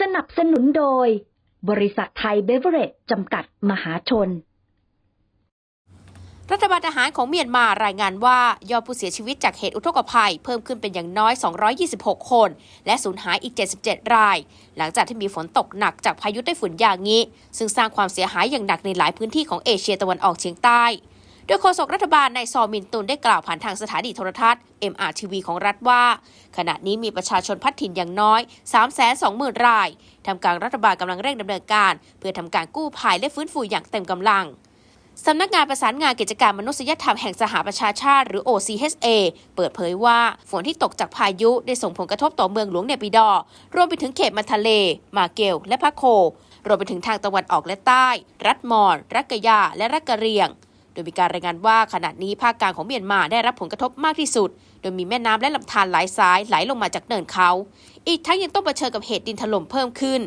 สนับสนุนโดย บริษัทไทยเบเวอเรจจำกัดมหาชน รัฐบาลทหารของเมียนมารายงานว่า ยอดผู้เสียชีวิตจากเหตุอุทกภัย เพิ่มขึ้นเป็นอย่างน้อย 226 คน และสูญหายอีก 77 ราย หลังจากที่มีฝนตกหนักจากพายุไต้ฝุ่นยางิซึ่งสร้างความเสียหายอย่างหนักในหลายพื้นที่ของเอเชียตะวันออกเฉียงใต้ ดยโฆษกรัฐบาลนายซอมินตุนได้กล่าวผ่านทางสถานีโทรทัศน์ MRTV ของรัฐว่า ขณะนี้มีประชาชนพัดถิ่นอย่างน้อย 320,000 รายทำกางรัฐบาลกำลังเร่งดำเนินการ เพื่อทำการกู้ภัยและฟื้นฟูอย่างเต็มกำลังสำนักงานประสานงานกิจการมนุษยธรรมแห่งสหประชาชาติหรือ OCHA เปิดเผยว่าฝนที่ตกจากพายุได้ส่งผลกระทบต่อเมืองหลวงเนปิดอร์รวมไปถึงเขตมันทะเล มาเกล และพะโค รวมไปถึงทางตะวันออกและใต้ รัฐมอญรัฐกะยา และรัฐกะเรียง โดยมีการรายงานว่าขณะนี้ภาคกลางของเมียนมาได้รับผลกระทบมากที่สุด โดยมีแม่น้ำและลำธารหลายสายไหลลงมาจากเนินเขา อีกทั้งยังต้องเผชิญกับเหตุดินถล่มเพิ่มขึ้น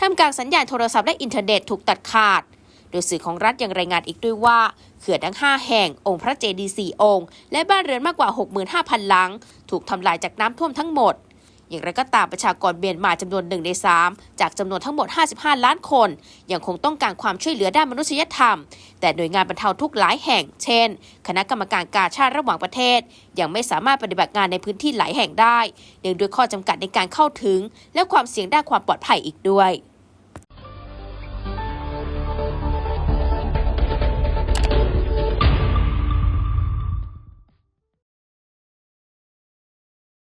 ท่ามกลางสัญญาณโทรศัพท์และอินเทอร์เน็ตถูกตัดขาด โดยสื่อของรัฐยังรายงานอีกด้วยว่าเขื่อนทั้ง 5 แห่ง องค์พระเจดีย์4องค์ และบ้านเรือนมากกว่า 65,000 หลัง ถูกทำลายจากน้ำท่วมทั้งหมด อย่างไรก็ตามประชากรเมียนมาจำนวนหนึ่งใน 3 จากจำนวนทั้งหมด 55 ล้านคน ยังคงต้องการความช่วยเหลือด้านมนุษยธรรม แต่หน่วยงานบรรเทาทุกข์หลายแห่ง เช่น คณะกรรมการการชาติระหว่างประเทศ ยังไม่สามารถปฏิบัติงานในพื้นที่หลายแห่งได้เนื่องด้วยข้อจำกัดในการเข้าถึง และความเสี่ยงด้านความปลอดภัยอีกด้วย